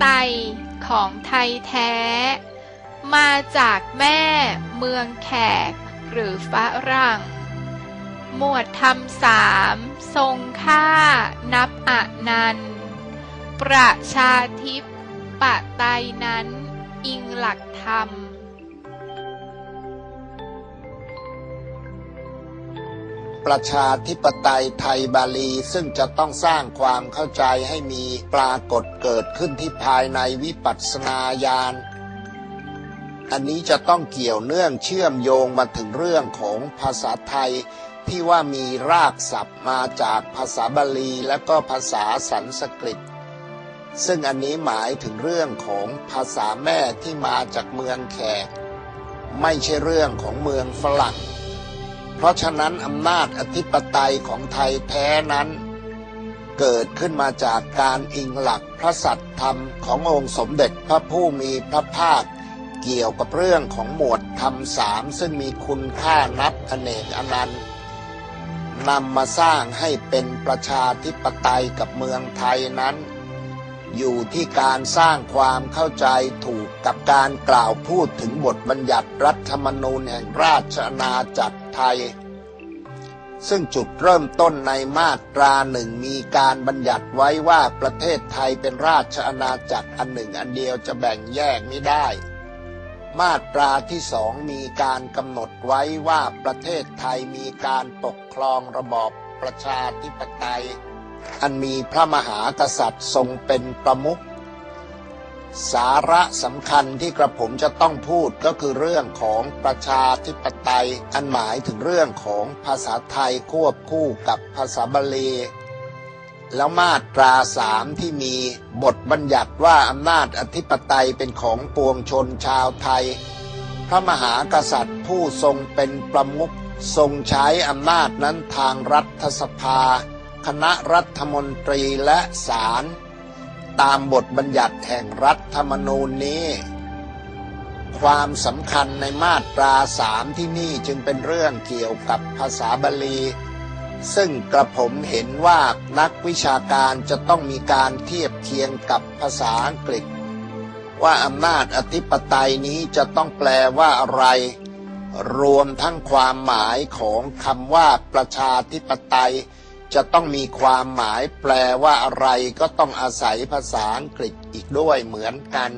ไตยของไทยแท้ มาจากแม่เมืองแขกหรือฝรั่ง หมวดธรรมสามทรงค่านับอนันต์ประชาธิปไตยนั้นอิงหลักธรรม ประชาธิปไตยไทยบาลี ซึ่งจะต้องสร้างความเข้าใจให้มีปรากฏเกิดขึ้นที่ภายในวิปัสสนาญาณอันนี้จะต้องเกี่ยวเนื่องเชื่อมโยงมาถึงเรื่องของภาษาไทยที่ว่ามีรากศัพท์มาจากภาษาบาลีและก็ภาษาสันสกฤต ซึ่งอันนี้หมายถึงเรื่องของภาษาแม่ที่มาจากเมืองแขก ไม่ใช่เรื่องของเมืองฝรั่ง เพราะฉะนั้นอำนาจอธิปไตยของไทยแท้นั้น เกิดขึ้นมาจากการอิงหลักพระสัตธรรมขององค์สมเด็จพระผู้มีพระภาค เกี่ยวกับเรื่องของหมวดธรรมสามซึ่งมีคุณค่านับอเนกอนันต์นำมาสร้างให้เป็นประชาธิปไตยกับเมืองไทยนั้น อยู่ที่การสร้างความเข้าใจถูกกับการกล่าวพูดถึงบทบัญญัติรัฐธรรมนูญแห่งราชอาณาจักรไทย ซึ่งจุดเริ่มต้นในมาตราหนึ่งมีการบัญญัติไว้ว่าประเทศไทยเป็นราชอาณาจักรอันหนึ่งอันเดียวจะแบ่งแยกไม่ได้ มาตราที่สองมีการกำหนดไว้ว่าประเทศไทยมีการปกครองระบอบประชาธิปไตย อันมีพระมหากษัตริย์ทรงเป็นประมุขสาระสำคัญที่กระผมจะต้องพูดก็คือเรื่องของประชาธิปไตย อันหมายถึงเรื่องของภาษาไทยควบคู่กับภาษาบาลีแล้วมาตราสามที่มีบทบัญญัติว่าอำนาจอธิปไตยเป็นของปวงชนชาวไทย พระมหากษัตริย์ผู้ทรงเป็นประมุขทรงใช้อำนาจนั้นทางรัฐสภา คณะรัฐมนตรีและศาลตามบทบัญญัติแห่งรัฐธรรมนูญนี้ ความสำคัญในมาตราสามที่นี่จึงเป็นเรื่องเกี่ยวกับภาษาบาลี ซึ่งกระผมเห็นว่านักวิชาการจะต้องมีการเทียบเคียงกับภาษาอังกฤษ ว่าอำนาจอธิปไตยนี้จะต้องแปลว่าอะไร รวมทั้งความหมายของคำว่าประชาธิปไตย จะต้องมีความหมายแปลว่าอะไรก็ต้องอาศัยภาษาอังกฤษอีกด้วยเหมือนกัน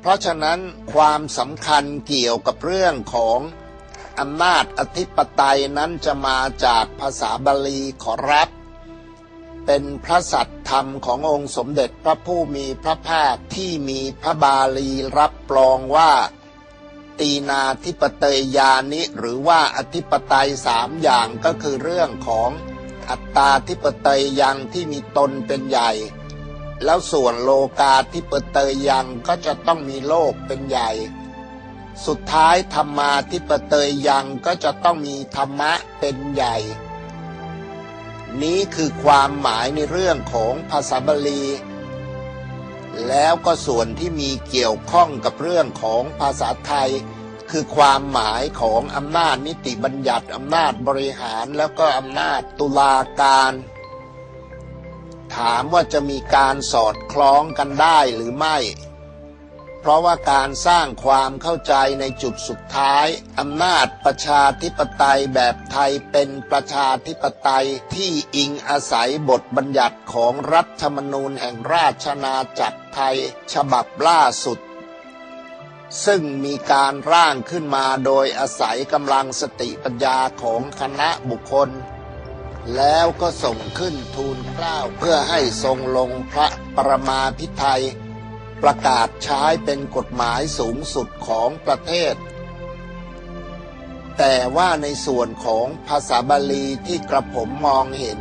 เพราะฉะนั้นความสำคัญเกี่ยวกับเรื่องของอำนาจอธิปไตยนั้นจะมาจากภาษาบาลีขอรับ เป็นพระสัตธรรมขององค์สมเด็จพระผู้มีพระภาคที่มีพระบาลีรับรองว่า ตีนาธิปไตยญาณิหรือว่าอธิปไตยสามอย่างก็คือเรื่องของอัตตาธิปไตยยังที่มีตนเป็นใหญ่ แล้วส่วนโลกาธิปไตยยังก็จะต้องมีโลกเป็นใหญ่ สุดท้ายธรรมาธิปไตยยังก็จะต้องมีธรรมะเป็นใหญ่ นี้คือความหมายในเรื่องของภาษาบาลี แล้วก็ส่วนที่มีเกี่ยวข้องกับเรื่องของภาษาไทย คือความหมายของอำนาจนิติบัญญัติอำนาจบริหารแล้วก็อำนาจตุลาการ ถามว่าจะมีการสอดคล้องกันได้หรือไม่ เพราะว่าการสร้างความเข้าใจในจุดสุดท้ายอำนาจประชาธิปไตยแบบไทยเป็นประชาธิปไตยที่อิงอาศัยบทบัญญัติของรัฐธรรมนูญแห่งราชอาณาจักรไทยฉบับล่าสุด ซึ่งมีการร่างขึ้นมาโดยอาศัยกำลังสติปัญญาของคณะบุคคล แล้วก็ส่งขึ้นทูลเกล้าเพื่อให้ทรงลงพระประมาพิไทย ประกาศใช้เป็นกฎหมายสูงสุดของประเทศ แต่ว่าในส่วนของภาษาบาลีที่กระผมมองเห็น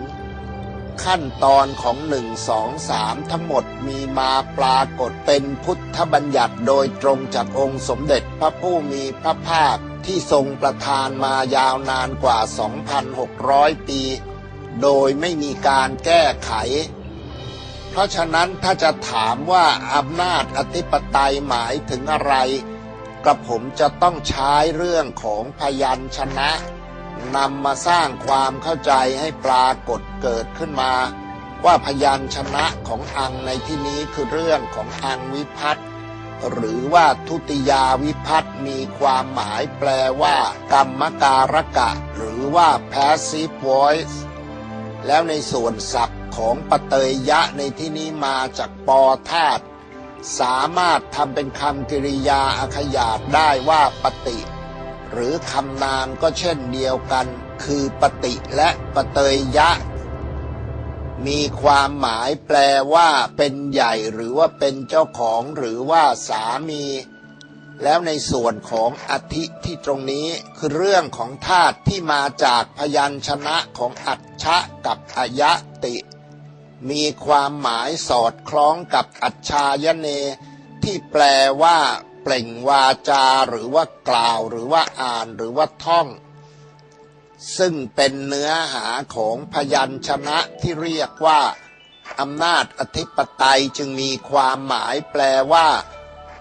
ขั้นตอนของหนึ่งสองสามทั้งหมดมีมาปรากฏเป็นพุทธบัญญัติโดยตรงจากองค์สมเด็จพระผู้มีพระภาคที่ทรงประทานมายาวนานกว่า 2,600 ปี โดยไม่มีการแก้ไข เพราะฉะนั้นถ้าจะถามว่าอำนาจอธิปไตยหมายถึงอะไร กระผมจะต้องใช้เรื่องของพยัญชนะนำมาสร้างความเข้าใจให้ปรากฏเกิดขึ้นมา ว่าพยัญชนะของอังในที่นี้คือเรื่องของอังวิพัตน์หรือว่าทุติยาวิพัตน์มีความหมายแปลว่า กรรมการกะ หรือว่า passive voice แล้วในส่วนศัพท์ ของปเตยยะในที่นี้มาจากปอธาตุสามารถทำเป็นคำกริยาอาขยาตได้ว่าปฏิ หรือคำนามก็เช่นเดียวกัน คือปฏิและปเตยยะ มีความหมายแปลว่าเป็นใหญ่หรือว่าเป็นเจ้าของหรือว่าสามี แล้วในส่วนของอธิที่ตรงนี้คือเรื่องของธาตุที่มาจากพยัญชนะของอัจฉะกับอายะติ มีความหมายสอดคล้องกับอัจฉายเน ที่แปลว่าเปล่งวาจาหรือว่ากล่าวหรือว่าอ่านหรือว่าท่อง ซึ่งเป็นเนื้อหาของพยัญชนะที่เรียกว่าอำนาจอธิปไตยจึงมีความหมายแปลว่า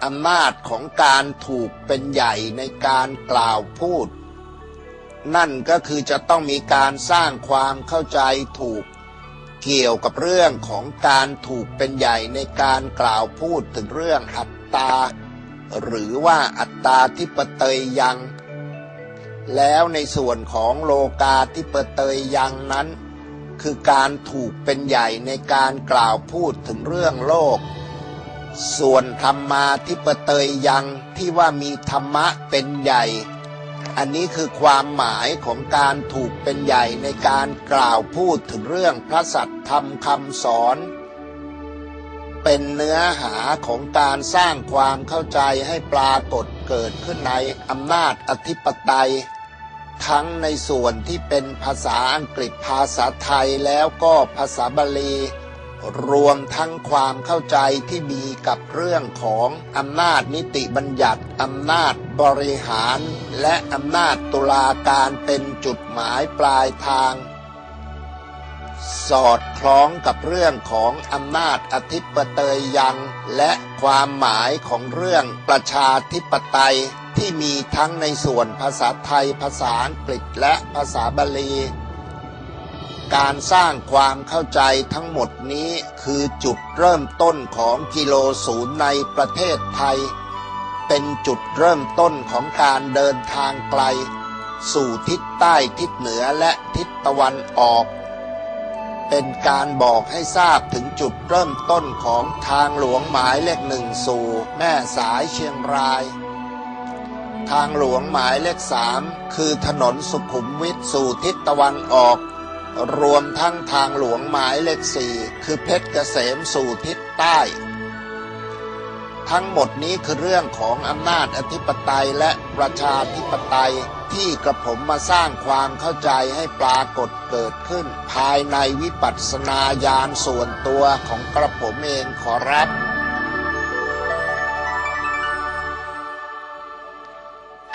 อำนาจของการถูกเป็นใหญ่ในการกล่าวพูด นั่นก็คือจะต้องมีการสร้างความเข้าใจถูก เกี่ยวกับเรื่องของการถูกเป็นใหญ่ในการกล่าวพูดถึงเรื่องอัตตา หรือว่าอัตตาทิปเตยยัง แล้วในส่วนของโลกาทิปเตยยังนั้น คือการถูกเป็นใหญ่ในการกล่าวพูดถึงเรื่องโลก ส่วนธรรมาทิปเตยยังที่ว่ามีธรรมะเป็นใหญ่ อันนี้คือความหมายของการถูกเป็นใหญ่ในการกล่าวพูดถึงเรื่องพระสัตธรรมคำสอน เป็นเนื้อหาของการสร้างความเข้าใจให้ปรากฏเกิดขึ้นในอำนาจอธิปไตย ทั้งในส่วนที่เป็นภาษาอังกฤษภาษาไทยแล้วก็ภาษาบาลี รวมทั้งความเข้าใจที่มีกับเรื่องของอำนาจนิติบัญญัติอำนาจบริหาร และอำนาจตุลาการเป็นจุดหมายปลายทาง สอดคล้องกับเรื่องของอำนาจอธิปไตยยัง และความหมายของเรื่องประชาธิปไตยที่มีทั้งในส่วนภาษาไทยภาษาอังกฤษและภาษาบาลี การสร้างความเข้าใจทั้งหมดนี้คือจุดเริ่มต้นของกิโลศูนย์ในประเทศไทย เป็นจุดเริ่มต้นของการเดินทางไกล สู่ทิศใต้ทิศเหนือและทิศตะวันออก เป็นการบอกให้ทราบถึงจุดเริ่มต้นของทางหลวงหมายเลขหนึ่งสู่แม่สายเชียงรายทางหลวงหมายเลขสามคือถนนสุขุมวิทสู่ทิศตะวันออก รวมทั้งทางหลวงหมายเลขสี่คือเพชรเกษมสู่ทิศใต้ ทั้งหมดนี้คือเรื่องของอำนาจอธิปไตยและประชาธิปไตยที่กระผมมาสร้างความเข้าใจให้ปรากฏเกิดขึ้น ภายในวิปัสสนาญาณส่วนตัวของกระผมเองขอรับ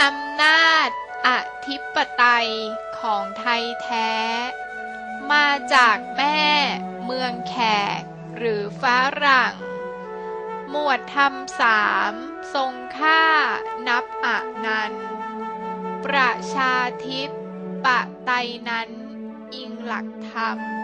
อำนาจอธิปไตยของไทยแท้ มาจากแม่ เมืองแขก หรือฝรั่ง หมวดธรรมสามทรงค่า นับอะนันประชาทิปไตนั้นอิงหลักธรรม